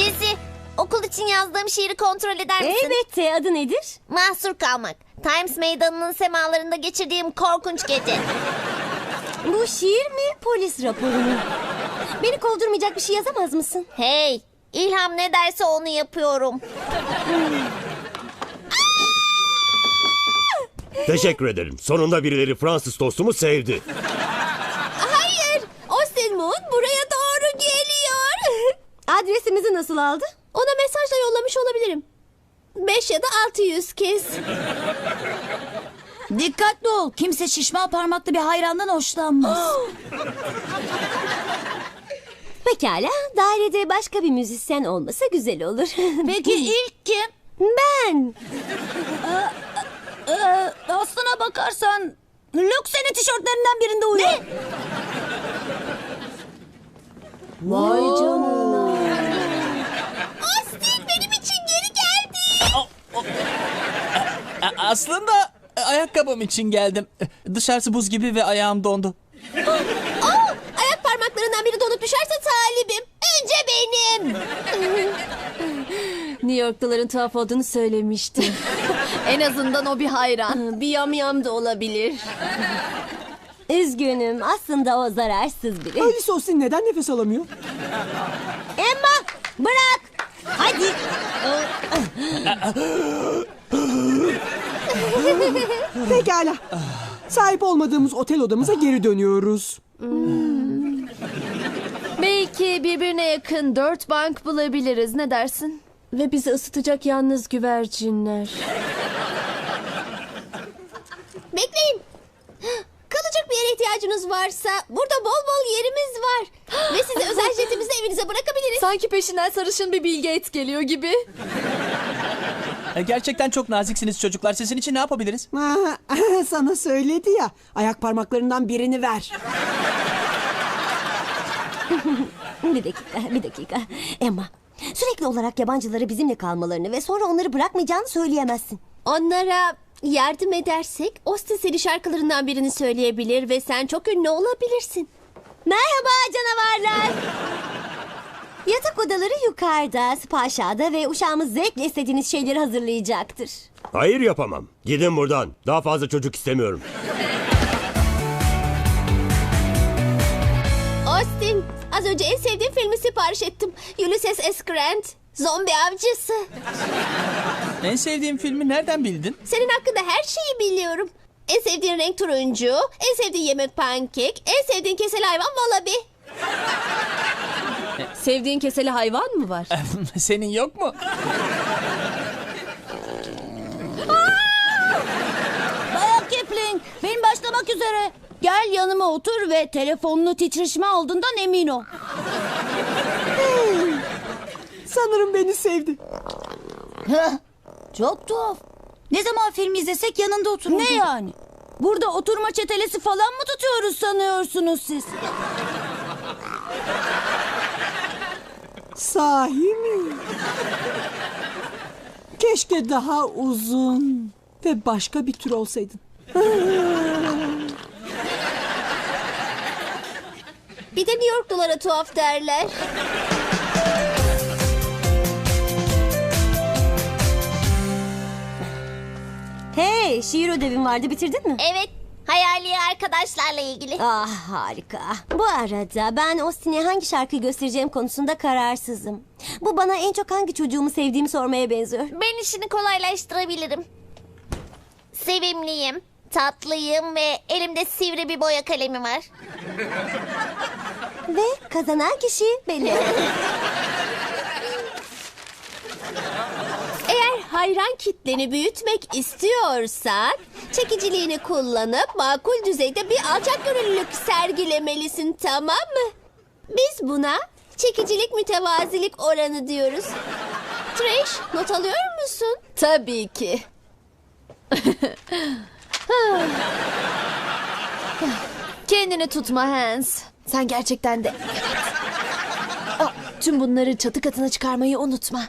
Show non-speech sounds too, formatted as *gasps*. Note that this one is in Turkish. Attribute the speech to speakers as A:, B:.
A: Jesse, okul için yazdığım şiiri kontrol eder misin?
B: Elbette adı nedir?
A: Mahsur kalmak. Times meydanının semalarında geçirdiğim korkunç gece.
B: Bu şiir mi polis raporu mu? Beni kovdurmayacak bir şey yazamaz mısın?
A: Hey, ilham ne derse onu yapıyorum.
C: Teşekkür ederim. Sonunda birileri Fransız tostumu sevdi.
B: Aldı? Ona mesajla yollamış olabilirim. 5 ya da 600 kez.
D: Dikkatli ol. Kimse şişman parmaklı bir hayrandan hoşlanmaz. *gasps*
B: Pekala. Dairede başka bir müzisyen olmasa güzel olur. *laughs*
D: Peki ilk kim?
B: Ben.
D: Ee, aslına bakarsan Luke senin tişörtlerinden birinde uyuyor.
B: Vay canına.
A: Austin benim için geri geldi.
E: A- Aslında e, ayakkabım için geldim. E, Dışarısı buz gibi ve ayağım dondu.
B: Aa, ayak parmaklarından biri donup düşerse talibim. Önce benim. *laughs* New Yorkluların tuhaf olduğunu söylemiştim. *laughs* en azından o bir hayran. bir yamyam da olabilir. Üzgünüm. Aslında o zararsız biri.
F: Alice Austin neden nefes alamıyor?
B: Emma bırak. Hadi. *laughs* *laughs*
F: Pekala. Sahip olmadığımız otel odamıza geri dönüyoruz.
G: Belki birbirine yakın dört bank bulabiliriz. Ne dersin? Ve bizi ısıtacak yalnız güvercinler.
B: Bekleyin. Kalacak bir yere ihtiyacınız varsa burada bol bol yerimiz var. Ve sizi *gasps* özel jetimizle evinize bırakabiliriz.
G: Sanki peşinden sarışın bir Bill Gates geliyor gibi.
E: E, Gerçekten çok naziksiniz çocuklar. Sizin için ne yapabiliriz?
F: Aa, *laughs* sana söyledi ya. Ayak parmaklarından birini ver. *laughs*
B: Bir dakika, bir dakika. Emma, sürekli olarak yabancıları bizimle kalmalarını ve sonra onları bırakmayacağını söyleyemezsin. Onlara yardım edersek Austin seni şarkılarından birini söyleyebilir ve sen çok ünlü olabilirsin. Merhaba canavarlar. Yatak odaları yukarıda, spa aşağıda ve uşağımız zevkle istediğiniz şeyleri hazırlayacaktır.
C: Hayır yapamam. Gidin buradan. Daha fazla çocuk istemiyorum.
B: Austin, az önce en sevdiğim filmi sipariş ettim. Ulysses S. Grant, zombi avcısı.
E: En sevdiğim filmi nereden bildin?
B: Senin hakkında her şeyi biliyorum. En sevdiğin renk turuncu, en sevdiğin yemek pankek, en sevdiğin keseli hayvan wallaby.
G: Sevdiğin keseli hayvan mı var? *laughs*
E: Senin yok mu?
D: Bayan Kipling, benim başlamak üzere. Gel yanıma otur ve telefonunu titreşime aldığından emin ol.
F: Sanırım beni sevdi.
D: Çok tuhaf. Ne zaman film izlesek yanında otururdu. Ne yani? Burada oturma çetelesi falan mı tutuyoruz sanıyorsunuz siz?
F: Sahi mi? Keşke daha uzun ve başka bir tür olsaydın.
B: Bir de New Yorklulara tuhaf derler. Hey, şiir ödevin vardı bitirdin mi?
A: Evet, hayali arkadaşlarla ilgili.
B: Ah harika. Bu arada ben Austin'e hangi şarkıyı göstereceğim konusunda kararsızım. Bu bana en çok hangi çocuğumu sevdiğimi sormaya benziyor.
A: Ben işini kolaylaştırabilirim. Sevimliyim, tatlıyım ve elimde sivri bir boya kalemi var.
B: Ve kazanan kişi benim. *laughs* hayran kitleni büyütmek istiyorsan çekiciliğini kullanıp makul düzeyde bir alçak gönüllülük sergilemelisin tamam mı? Biz buna çekicilik mütevazilik oranı diyoruz. Trish not alıyor musun?
G: Tabii ki. *laughs* Kendini tutma Hans. Sen gerçekten de... Tüm bunları çatı katına çıkarmayı unutma.